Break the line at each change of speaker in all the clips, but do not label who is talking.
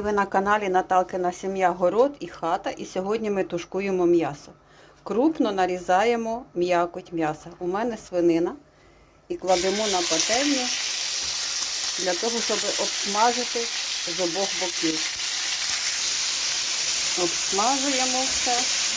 Ви на каналі Наталкина сім'я Город і хата. І сьогодні ми тушкуємо м'ясо. Крупно нарізаємо м'якоть м'яса. У мене свинина. І кладемо на пательню для того, щоб обсмажити з обох боків. Обсмажуємо все.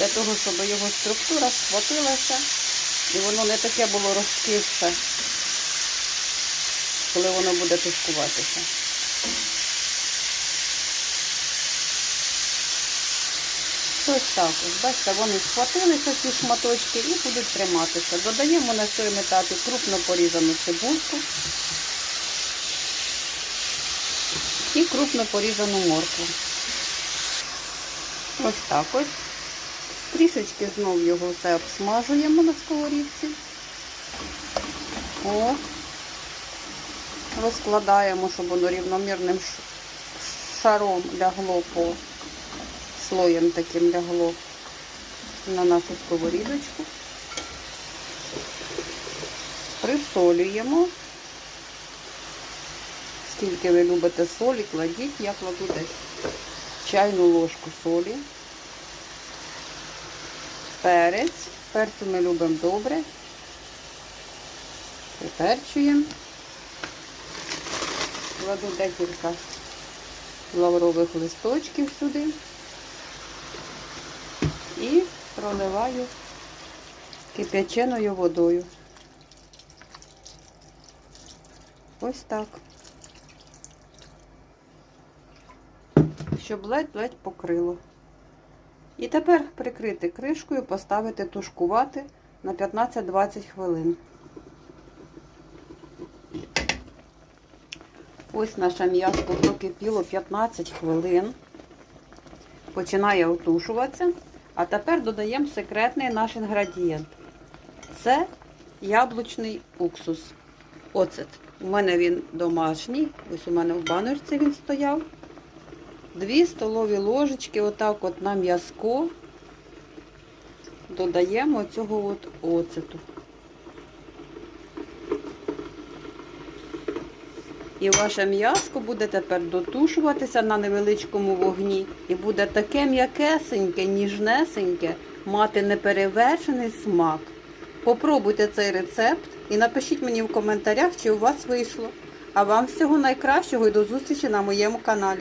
Для того, щоб його структура схватилася і воно не таке було розкисше, коли воно буде тушкуватися. Ось так ось, бачите, вони схватилися ці шматочки і будуть триматися. Додаємо на цьому етапі крупно порізану цибульку і крупно порізану моркву. Ось так ось. Трішечки знов його все обсмажуємо на сковорідці. О, розкладаємо, щоб воно рівномірним шаром лягло по слоєм таким лягло на нашу сковорідочку. Присолюємо. Скільки ви любите солі, кладіть, я кладу десь чайну ложку солі. Перець. Перцю ми любимо добре. Приперчуємо. Кладу декілька лаврових листочків сюди і проливаю кип'яченою водою. Ось так. Щоб ледь-ледь покрило. І тепер прикрити кришкою, поставити тушкувати на 15-20 хвилин. Ось наше м'ясо прокипіло 15 хвилин. Починає отушуватися. А тепер додаємо секретний наш інгредієнт. Це яблучний уксус. Оцет. У мене він домашній. Ось у мене в баночці він стояв. Дві столові ложечки, отак от на м'язко додаємо цього от оцету. І ваше м'яско буде тепер дотушуватися на невеличкому вогні. І буде таке м'якесеньке, ніжнесеньке, мати неперевершений смак. Попробуйте цей рецепт і напишіть мені в коментарях, чи у вас вийшло. А вам всього найкращого і до зустрічі на моєму каналі.